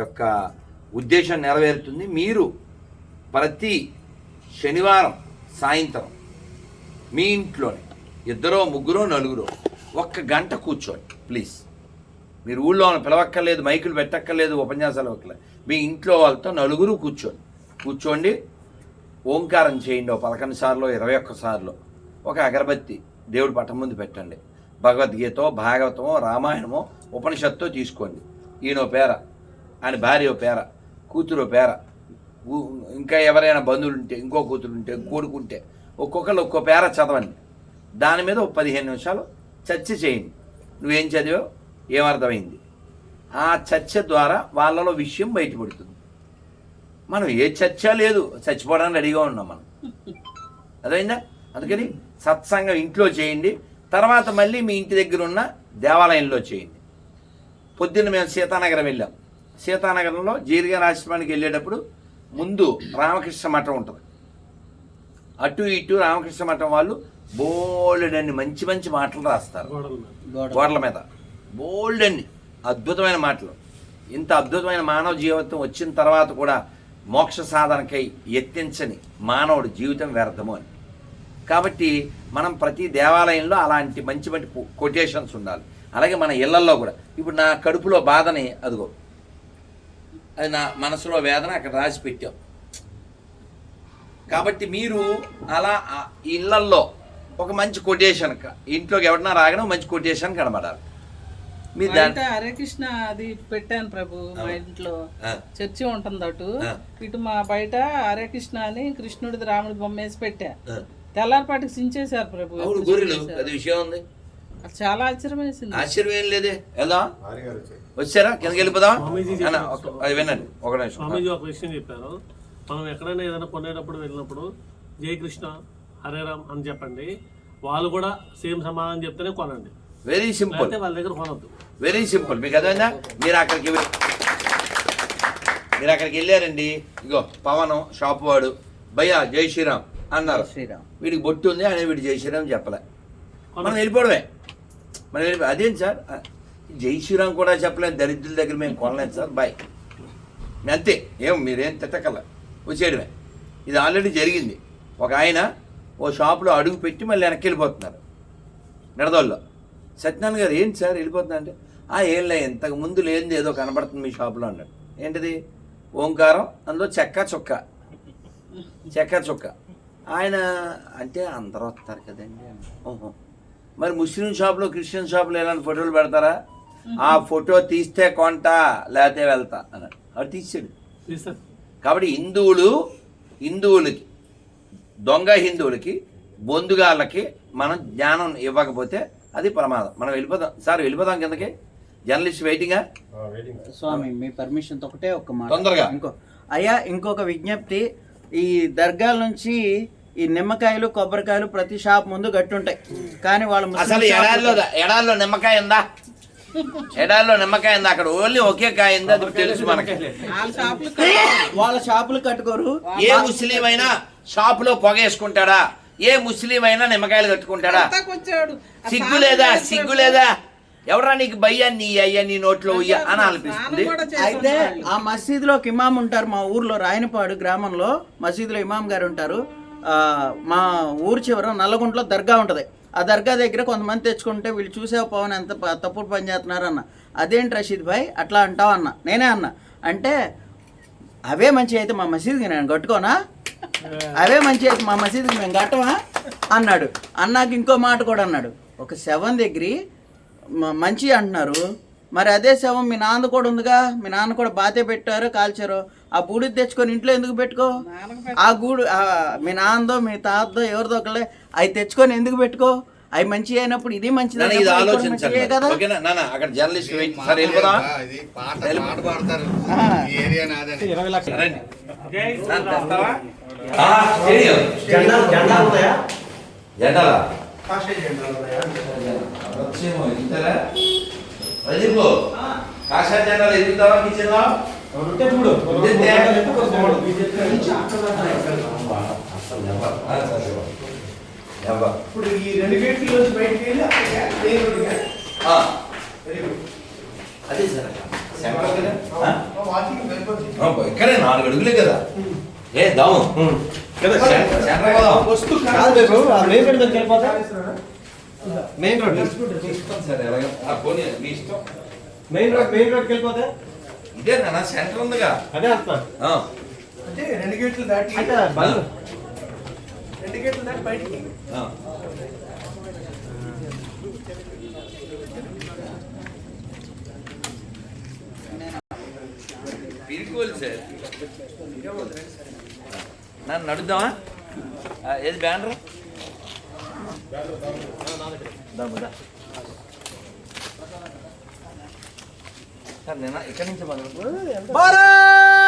యొక్క ఉద్దేశం నెరవేరుతుంది. మీరు ప్రతి శనివారం సాయంత్రం మీ ఇంట్లోనే ఇద్దరో ముగ్గురో నలుగురో ఒక్క గంట కూర్చోండి ప్లీజ్. మీరు ఊళ్ళో పిలవక్కర్లేదు మైకులు పెట్టక్కర్లేదు ఉపన్యాసాలు ఇవ్వక్కర్లేదు. మీ ఇంట్లో వాళ్ళతో నలుగురు కూర్చోండి. కూర్చోండి ఓంకారం చేయండి ఓ పదకొండు సార్లు ఇరవై ఒక్క సార్లు. ఒక అగరబత్తి దేవుడి పట్టం ముందు పెట్టండి. భగవద్గీతో భాగవతమో రామాయణమో ఉపనిషత్తో తీసుకోండి. ఈయనో పేర ఆయన భార్య ఓ పేర కూతురు పేర ఇంకా ఎవరైనా బంధువులు ఉంటే ఇంకో కూతురు ఉంటే కొడుకుంటే ఒక్కొక్కరు ఒక్కో పేర చదవండి. దాని మీద ఒక పదిహేను నిమిషాలు చర్చ చేయండి. నువ్వేం చదివావు? ఏమర్థమైంది? ఆ చర్చ ద్వారా వాళ్ళలో విషయం బయటపడుతుంది. మనం ఏ చర్చ లేదు చచ్చిపోవడానికి రెడీగా ఉన్నాం మనం. అదైందా అందుకని సత్సంగం ఇంట్లో చేయండి తర్వాత మళ్ళీ మీ ఇంటి దగ్గర ఉన్న దేవాలయంలో చేయండి. పొద్దున్న మేము సీతానగరం వెళ్ళాం. సీతానగరంలో జీరిగా ఆశ్రమానికి వెళ్ళేటప్పుడు ముందు రామకృష్ణ మఠం ఉంటుంది. అటు ఇటు రామకృష్ణ మఠం వాళ్ళు బోల్డన్ని మంచి మంచి మాటలు రాస్తారు. గోడల మీద. బోల్డ్ అన్ని అద్భుతమైన మాటలు. ఇంత అద్భుతమైన మానవ జీవితం వచ్చిన తర్వాత కూడా మోక్ష సాధనకై ఎత్తించని మానవుడి జీవితం వ్యర్థము అని. కాబట్టి మనం ప్రతి దేవాలయంలో అలాంటి మంచి మంచి కొటేషన్స్ ఉండాలి. అలాగే మన ఇళ్ళల్లో కూడా. ఇప్పుడు నా కడుపులో బాధని అదిగో అది నా మనసులో వేదన అక్కడ రాసి పెట్టాం. కాబట్టి మీరు అలా ఇళ్ళల్లో ఒక మంచి కొటేషన్ ఇంట్లోకి ఎవరన్నా రాగానే ఒక మంచి కొటేషన్ కనబడాలి. మీరు హరే కృష్ణ అది పెట్టాను ప్రభు మా ఇంట్లో. చర్చి ఉంటుంది అటు. ఇటు మా బయట హరే కృష్ణ అని కృష్ణుడిది రాముడి బొమ్మ వేసి పెట్టా. తెల్లారిపాటికి సించేశారు ప్రభు అది విషయం ఉంది. చాలా ఆశ్చర్యం ఆశ్చర్యం ఏం లేదే. ఎలా? వచ్చారా. కిందకి వెళ్ళిపోదాం వినండి ఒక నిమిషం. స్వామీజీ ఒక విషయం చెప్పారు. మనం ఎక్కడైనా ఏదైనా కొనేటప్పుడు వెళ్ళినప్పుడు జై కృష్ణ హరే రామ్ అని చెప్పండి. వాళ్ళు కూడా సేమ్ సమాధానం చెప్తేనే కొనండి. వెరీ సింపుల్ వాళ్ళ దగ్గర కొనొద్దు. వెరీ సింపుల్ మీకు అర్థమైందా? మీరు అక్కడికి మీరు అక్కడికి వెళ్ళారండి. ఇగో పవన్ షాప్ వాడు భయ్యా జై శ్రీరామ్ అన్నారు. శ్రీరామ్. వీడికి బొట్టు ఉంది అనే వీడు జై శ్రీరామ్ చెప్పలే. మనం వెళ్ళిపోవడమే. మనం అదేంటి సార్? జై శ్రీరామ్ కూడా చెప్పలేదు దరిద్రుల దగ్గర మేము కొనలేము సార్. బాయ్ అంతే. ఏం మీరేం తిట్టకల. వచ్చేయడమే. ఇది ఆల్రెడీ జరిగింది. ఒక ఆయన ఓ షాపులో అడుగు పెట్టి మళ్ళీ వెనక్కి వెళ్ళిపోతున్నారు. నిడదోల్లో సత్యనారాయణ గారు ఏంటి సార్ వెళ్ళిపోతున్నా? అంటే ఆ ఏం లే ఇంతకు ముందు లేనిది ఏదో కనబడుతుంది మీ షాపులో అన్నాడు. ఏంటిది? ఓంకారం అందులో చెక్క చుక్క. చెక్క చుక్క. ఆయన అంటే అందరూ వస్తారు కదండి ఓహో. మరి ముస్లిం షాప్లో క్రిస్టియన్ షాప్లో ఎలాంటి ఫోటోలు పెడతారా? ఆ ఫోటో తీస్తే కొంటా లేకపోతే వెళ్తా అన్నాడు. అది తీసాడు. కాబట్టి హిందువులు హిందువులకి దొంగ హిందువులకి బొందుగాళ్ళకి మనం జ్ఞానం ఇవ్వకపోతే అది ప్రమాదం. మనం వెళ్ళిపోదాం. సార్ వెళ్ళిపోదాం కిందకి. జర్నలిస్ట్ వెయిటింగా? స్వామి మీ పర్మిషన్ ఒకటే ఒక మాట. తొందరగా. ఇంకో అయ్యా ఇంకొక విజ్ఞప్తి. ఈ దర్గాల నుంచి ఈ నిమ్మకాయలు కొబ్బరికాయలు ప్రతి షాప్ ముందు గట్టుంటాయి. కానీ వాళ్ళ అసలు ఎడారిలో ఎడారిలో నిమ్మకాయ ఉందా? ఎడారిలో నిమ్మకాయ ఉందా? అక్కడ ఓన్లీ ఒకే కాయ ఉంది అది తెలుసు మనకి. వాళ్ళ షాపులు కట్టుకోరు. ఏ ముస్లిం అయినా షాపులో పొగ వేసుకుంటాడా? ఏ ముస్లిం అయినా నిమ్మకాయలు కట్టుకుంటాడా? సిగ్గు లేదా? సిగ్గు లేదా? ఎవరా నీకు భయ్యా నీ అయ్యా నీ నోట్లో ఉయ్యా అని అనిపిస్తుంది. అయితే ఆ మసీదులో ఒక ఇమాం ఉంటారు మా ఊర్లో రాయనపాడు గ్రామంలో మసీదులో ఇమాం గారు ఉంటారు. మా ఊరు చివర నల్లగుంటలో దర్గా ఉంటుంది. ఆ దర్గా దగ్గర కొంతమంది తెచ్చుకుంటే వీళ్ళు చూసావు పవన్ ఎంత తప్పుడు పని చేస్తున్నారన్న అదేంటి రషీద్ భాయ్? అట్లా అంటావు అన్న. నేనే అన్న. అంటే అవే మంచి అయితే మా మసీదుకి నేను కట్టుకోనా? అవే మంచి అయితే మా మసీదుకి మేము కట్టమా? అన్నాడు. అన్నాక ఇంకో మాట కూడా అన్నాడు. ఒక సెవెన్ దగ్గర మంచి అంటున్నారు. మరి అదే శవం మీ నాన్న కూడా ఉందిగా. మీ నాన్న కూడా బాతే పెట్టారు కాల్చారు. ఆ బూడిది తెచ్చుకొని ఇంట్లో ఎందుకు పెట్టుకో? ఆ గూడు ఆ మీ నాన్నదో మీ తాతదో ఎవరిదో ఒకళ్ళే అవి తెచ్చుకొని ఎందుకు పెట్టుకో? అవి మంచి అయినప్పుడు ఇది మంచిది ఇది ఆలోచించండి ఓకేనా? నాన్న అక్కడ జర్నలిస్ట్ వెయిట్ సార్ వెళ్ళిపోదాం. జెండాలా వదిలిపో కాషాయ జెండాలు ఎదుగుతావా కిచెన్లో ఇప్పుడు ఈ రెండు గేట్లు బయటికి వెళ్ళి అదే సార్ ఇక్కడే నాలుగు అడుగులే కదా. ఏ దాము సెంటర్ సెంటర్ పోదాం. వస్తు కాదు బాబు ఆ మెయిన్ రోడ్ దగ్గరికి వెళ్ళిపోతా మెయిన్ రోడ్ సరే ఎలాగ? ఆ, పోనీ మీ ఇష్టం. మెయిన్ రోడ్ మెయిన్ రోడ్కి వెళ్ళిపోతే? ఇదే నాన్న సెంటర్ ఉందిగా. అదే అంటున్నా. ఆ, అంటే రెండు గేట్లు దాటి అంటే బండ్లు రెండు గేట్లు దాటి బయటికి. సార్. నన్ను నడుద్దామా? ఏది బ్యానర్? ఇక్కడి నుంచి భారత్!